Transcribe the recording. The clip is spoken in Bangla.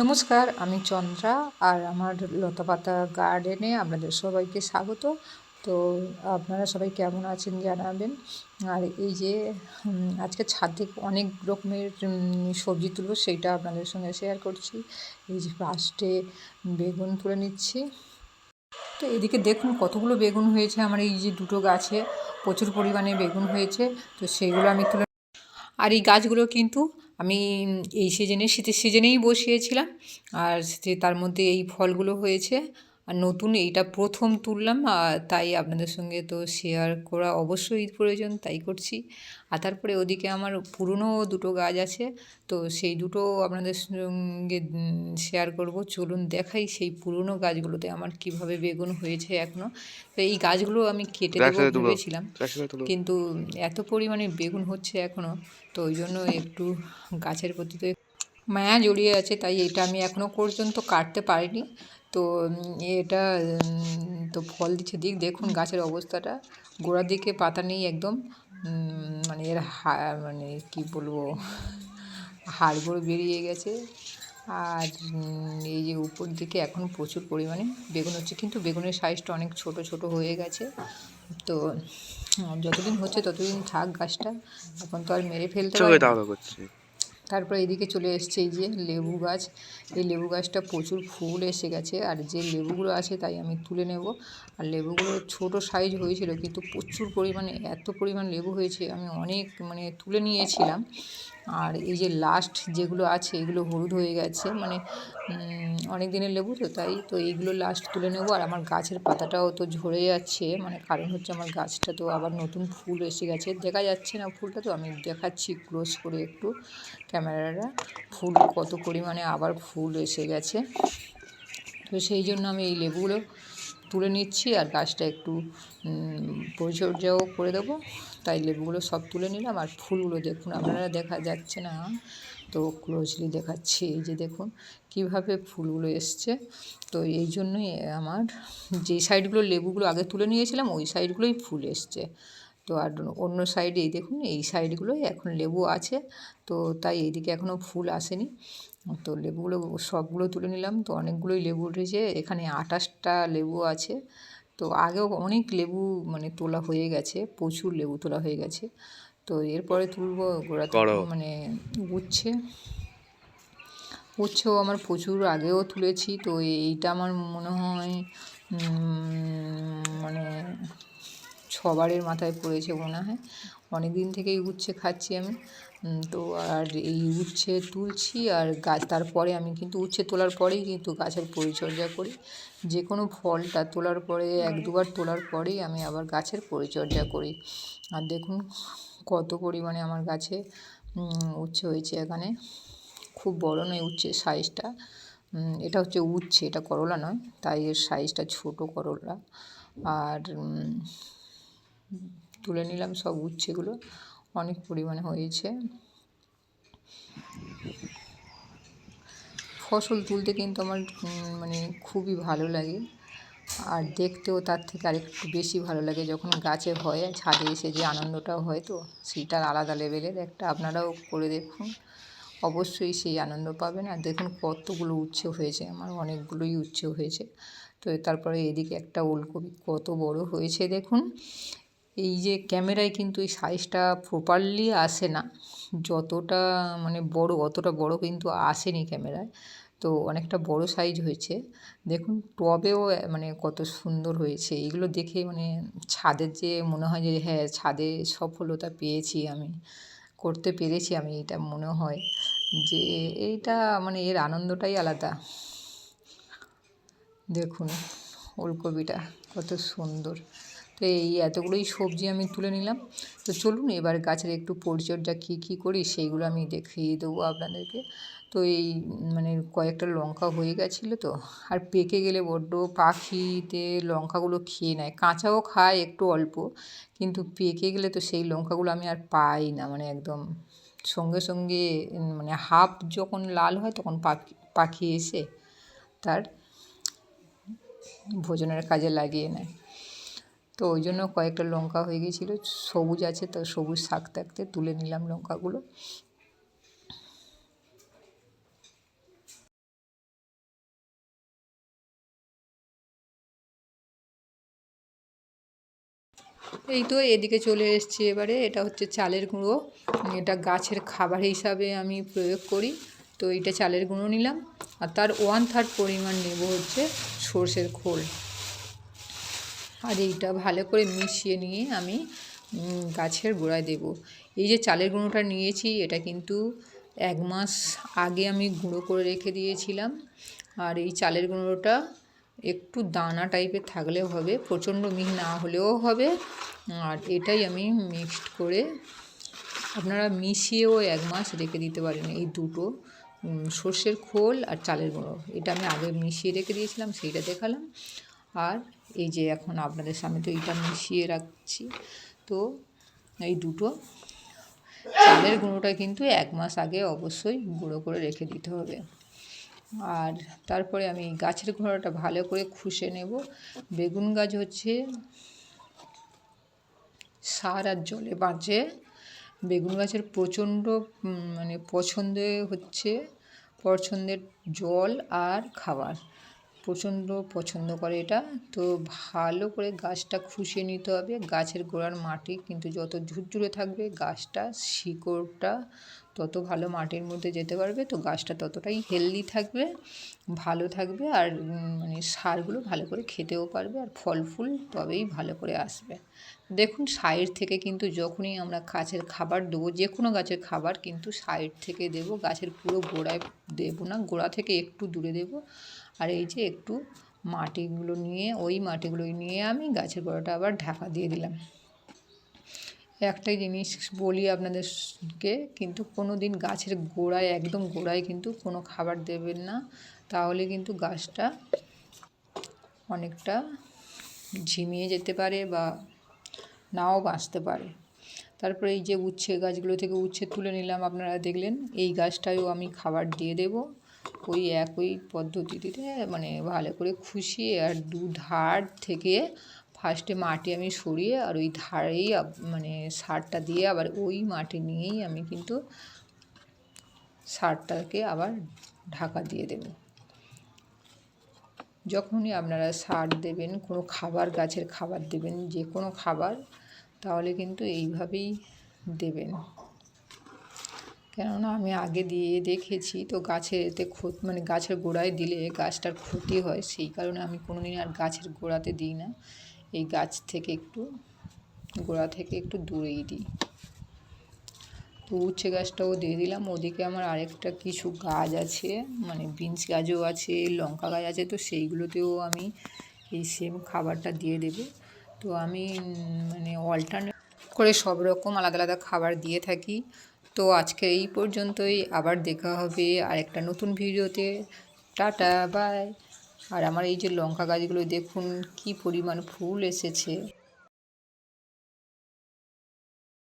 নমস্কার, আমি চন্দ্রা আর আমার লতাপাতা গার্ডেনে আপনাদের সবাইকে স্বাগত। তো আপনারা সবাই কেমন আছেন জানাবেন? আর এই যে আজকে ছাদ থেকে অনেক রকমের সবজি তুলবো সেইটা আপনাদের সঙ্গে শেয়ার করছি। এই যে ফার্স্টে বেগুন তুলে নিচ্ছি। তো এদিকে দেখুন কতগুলো বেগুন হয়েছে। আমার এই যে দুটো গাছে প্রচুর পরিমাণে বেগুন হয়েছে। তো সেইগুলো আমি তুলে আর এই গাছগুলো কিন্তু আমি এই সিজনে শীতের সিজনেই বসিয়েছিলাম। আর তার মধ্যে এই ফলগুলো হয়েছে আর নতুন এইটা প্রথম তুললাম আর তাই আপনাদের সঙ্গে তো শেয়ার করা অবশ্যই প্রয়োজন তাই করছি। আর তারপরে ওদিকে আমার পুরনো দুটো গাছ আছে তো সেই দুটো আপনাদের সঙ্গে শেয়ার করব। চলুন দেখাই সেই পুরনো গাছগুলোতে আমার কীভাবে বেগুন হয়েছে এখনও তো এই গাছগুলো আমি কেটে দেবো ভেবেছিলাম কিন্তু এত পরিমাণে বেগুন হচ্ছে এখনও তো ওই জন্য একটু গাছের প্রতি তো মায়া জড়িয়ে আছে তাই এটা আমি এখনও পর্যন্ত কাটতে পারিনি। তো এটা তো ফল দিচ্ছে। দিক দেখুন গাছের অবস্থাটা। গোড়ার দিকে পাতা নেই একদম। মানে এর হা মানে কি বলব? হাড়গোড় বেরিয়ে গেছে। আর এই যে উপর দিকে এখন প্রচুর পরিমাণে বেগুন হচ্ছে। কিন্তু বেগুনের সাইজটা অনেক ছোট ছোট হয়ে গেছে। তো যতদিন হচ্ছে ততদিন থাক গাছটা। এখন তো আর মেরে ফেলতে চোখে তারপরে এদিকে চলে এসছে এই যে লেবু গাছ। এই লেবু গাছটা প্রচুর ফুল এসে গেছে। আর যে লেবুগুলো আছে তাই আমি তুলে নেব। আর লেবুগুলো ছোট সাইজ হয়েছিল, কিন্তু প্রচুর পরিমাণে, এত পরিমাণ লেবু হয়েছে, আমি অনেক মানে তুলে নিয়েছিলাম। আর এই যে লাস্ট যেগুলো আছে, এগুলো হলুদ হয়ে গেছে মানে অনেক দিনের লেবু তো তাই, তো এইগুলো লাস্ট তুলে নেব। আর আমার গাছের পাতাটাও তো ঝরে যাচ্ছে মানে কারণ হচ্ছে আমার গাছটা তো আবার নতুন ফুল এসে গেছে। দেখা যাচ্ছে না ফুলটা তো, আমি দেখাচ্ছি ক্লোজ করে একটু ক্যামেরাটা ফুল কত পরিমাণে আবার ফুল এসে গেছে। তো সেই জন্য আমি এই লেবুগুলো তুলে নিচ্ছি, আর গাছটা একটু পরিচর্যাও করে দেবো। তাই লেবুগুলো সব তুলে নিলাম আর ফুলগুলো দেখুন, আপনারা দেখা যাচ্ছে না? তো ক্লোজলি দেখাচ্ছি, এই যে দেখুন কীভাবে ফুলগুলো এসছে। তো এই জন্যই আমার যে সাইডগুলো লেবুগুলো আগে তুলে নিয়েছিলাম, ওই সাইডগুলোই ফুল এসছে। তো আর অন্য সাইডে এই দেখুন, এই সাইডগুলোই এখন লেবু আছে। তো তাই এইদিকে এখনও ফুল আসেনি। তো লেবুগুলো সবগুলো তুলে নিলাম। তো অনেকগুলোই লেবু উঠেছে। এখানে আঠাশটা লেবু আছে। তো আগেও অনেক লেবু মানে তোলা হয়ে গেছে প্রচুর লেবু তোলা হয়ে গেছে। তো এরপরে তুলবো গোড়া মানে উচ্ছে। উচ্ছেও আমার প্রচুর আগেও তুলেছি তো এইটা আমার মনে হয় মানে ছবারের মাথায় পড়েছে মনে হয়। অনেক দিন থেকেই উচ্ছে খাচ্ছি আমি। তো আর এই উচ্ছে তুলছি আর গাছ তারপরে আমি কিন্তু উচ্ছে তোলার পরেই কিন্তু গাছের পরিচর্যা করি। যে কোনো ফলটা তোলার পরে, এক দুবার তোলার পরেই আমি আবার গাছের পরিচর্যা করি। আর দেখুন কত পরিমাণে আমার গাছে উচ্ছে হয়েছে এখানে। খুব বড় নয় উচ্ছে সাইজটা এটা হচ্ছে উচ্ছে, এটা করলা নয়। তাই এর সাইজটা ছোট করলা। আর তুলে নিলাম সব উচ্ছেগুলো। অনেক পরিমাণে হয়েছে। ফসল তুলতে কিন্তু আমার মানে খুবই ভালো লাগে। আর দেখতেও তার থেকে আরেকটু বেশি ভালো লাগে যখন গাছে হয়, ছাদে এসে যে আনন্দটাও হয় তো সেটার আলাদা লেভেলের একটা আপনারাও করে দেখুন। অবশ্যই সেই আনন্দ পাবেন। আর দেখুন কতগুলো উচ্ছে হয়েছে, আমার অনেকগুলোই উচ্ছে হয়েছে। তো তারপরে এদিকে একটা ওলকপি কত বড় হয়েছে দেখুন। এই যে ক্যামেরায় কিন্তু এই সাইজটা প্রপারলি আসে না। যতটা মানে বড়, অতটা বড় কিন্তু আসেনি ক্যামেরায়। তো অনেকটা বড় সাইজ হয়েছে। দেখুন টবেও মানে কত সুন্দর হয়েছে। এইগুলো দেখে মানে ছাদের যে মনে হয় যে হ্যাঁ ছাদে সফলতা পেয়েছি আমি, করতে পেরেছি আমি, এটা মনে হয় যে, এইটা মানে এর আনন্দটাই আলাদা। দেখুন, ওলকপিটা কত সুন্দর। তো এই এতগুলোই সবজি আমি তুলে নিলাম। তো চলুন এবার গাছের একটু পরিচর্যা কী কী করি সেইগুলো আমি দেখিয়ে দেবো আপনাদেরকে। তো এই মানে কয়েকটা লঙ্কা হয়ে গেছিল তো, আর পেকে গেলে বড্ড পাখিতে লঙ্কাগুলো খেয়ে নেয়। কাঁচাও খায় একটু অল্প, কিন্তু পেকে গেলে তো সেই লঙ্কাগুলো আমি আর পাই না মানে একদম সঙ্গে সঙ্গে মানে হাফ যখন লাল হয় তখন পাখি পাখি এসে তার ভোজনের কাজে লাগিয়ে নেয়। তো ওই জন্য কয়েকটা লঙ্কা হয়ে গিয়েছিল সবুজ আছে তো সবুজ শাক থাকতে তুলে নিলাম লঙ্কাগুলো। এই তো এদিকে চলে এসছি এবারে, এটা হচ্ছে চালের গুঁড়ো। এটা গাছের খাবার হিসাবে আমি প্রয়োগ করি। তো এটা চালের গুঁড়ো নিলাম। আর তার ওয়ান থার্ড পরিমাণ নেব হচ্ছে সর্ষের খোল। আর এইটা ভালো করে মিশিয়ে নিয়ে আমি গাছের গোড়ায় দেব। এই যে চালের গুঁড়োটা নিয়েছি, এটা কিন্তু এক মাস আগে আমি গুঁড়ো করে রেখে দিয়েছিলাম। আর এই চালের গুঁড়োটা একটু দানা টাইপের থাকলেও হবে, প্রচণ্ড মিহি না হলেও হবে। আর এটাই আমি মিক্সড করে, আপনারা মিশিয়েও এক মাস রেখে দিতে পারেন এই দুটো সর্ষের খোল আর চালের গুঁড়ো। এটা আমি আগে মিশিয়ে রেখে দিয়েছিলাম, সেইটা দেখালাম। আর এই যে এখন আপনাদের সামনে তো এইটা মিশিয়ে রাখছি। তো এই দুটো। চালের গুঁড়োটা কিন্তু এক মাস আগে অবশ্যই গুঁড়ো করে রেখে দিতে হবে। আর তারপরে আমি গাছের গুঁড়োটা ভালো করে খুশে নেব। বেগুন গাছ হচ্ছে সার আর জলে বাঁচে বেগুন গাছের প্রচণ্ড মানে পছন্দে হচ্ছে পছন্দের জল আর খাবার। প্রচণ্ড পছন্দ করে এটা। তো ভালো করে গাছটা খুশিয়ে নিতে হবে। গাছের গোড়ার মাটি কিন্তু যত ঝুরঝুরে থাকবে, গাছটা শিকড়টা তত ভালো মাটির মধ্যে যেতে পারবে। তো গাছটা ততটাই হেলদি থাকবে, ভালো থাকবে আর মানে সারগুলো ভালো করে খেতেও পারবে আর ফল ফুল তবেই ভালো করে আসবে। দেখুন সাইড থেকে কিন্তু যখনই আমরা গাছের খাবার দেবো যে কোনো গাছের খাবার কিন্তু সাইড থেকে দেব, গাছের পুরো গোড়ায় দেবো না, গোড়া থেকে একটু দূরে দেব। আর এই যে একটু মাটিগুলো নিয়ে, ওই মাটিগুলো নিয়ে আমি গাছের গোড়াটা আবার ঢাকা দিয়ে দিলাম। একটাই জিনিস বলি আপনাদেরকে, কিন্তু কোনো দিন গাছের গোড়ায়, একদম গোড়ায় কিন্তু কোনো খাবার দেবেন না। তাহলে কিন্তু গাছটা অনেকটা ঝিমিয়ে যেতে পারে বা নাও বাঁচতে পারে। তারপরে এই যে উচ্ছে গাছগুলো থেকে উচ্ছে তুলে নিলাম, আপনারা দেখলেন এই গাছটায়ও আমি খাবার দিয়ে দেব। ওই একই পদ্ধতিতে মানে ভালো করে খুশিয়ে আর দু ধার থেকে ফার্স্টে মাটি আমি সরিয়ে আর ওই ধারেই মানে সারটা দিয়ে আবার ওই মাটি নিয়েই আমি কিন্তু সারটাকে আবার ঢাকা দিয়ে দেবো। যখনই আপনারা সার দেবেন, কোনো খাবার, গাছের খাবার দেবেন, যে কোনো খাবার, তাহলে কিন্তু এইভাবেই দেবেন। কেননা আমি আগে দিয়ে দেখেছি তো গাছের এতে ক্ষতি মানে গাছের গোড়ায় দিলে গাছটার ক্ষতি হয়, সেই কারণে আমি কোনো দিন আর গাছের গোড়াতে দিই না। এই গাছ থেকে একটু, গোড়া থেকে একটু দূরেই দিই। তো উচ্ছে গাছটাও দিয়ে দিলাম, ওদিকে আমার আরেকটা কিছু গাছ আছে মানে বিনস গাছও আছে, লঙ্কা গাছ আছে, তো সেইগুলোতেও আমি এই সেম খাবারটা দিয়ে দেব। তো আমি মানে অল্টারনেট করে সব রকম আলাদা আলাদা খাবার দিয়ে থাকি। তো আজকে এই পর্যন্তই। আবার দেখা হবে আর একটা নতুন ভিডিওতে। Tata, by. আর আমার এই যে লঙ্কা গাছগুলো দেখুন, কি পরিমাণ ফুল এসেছে।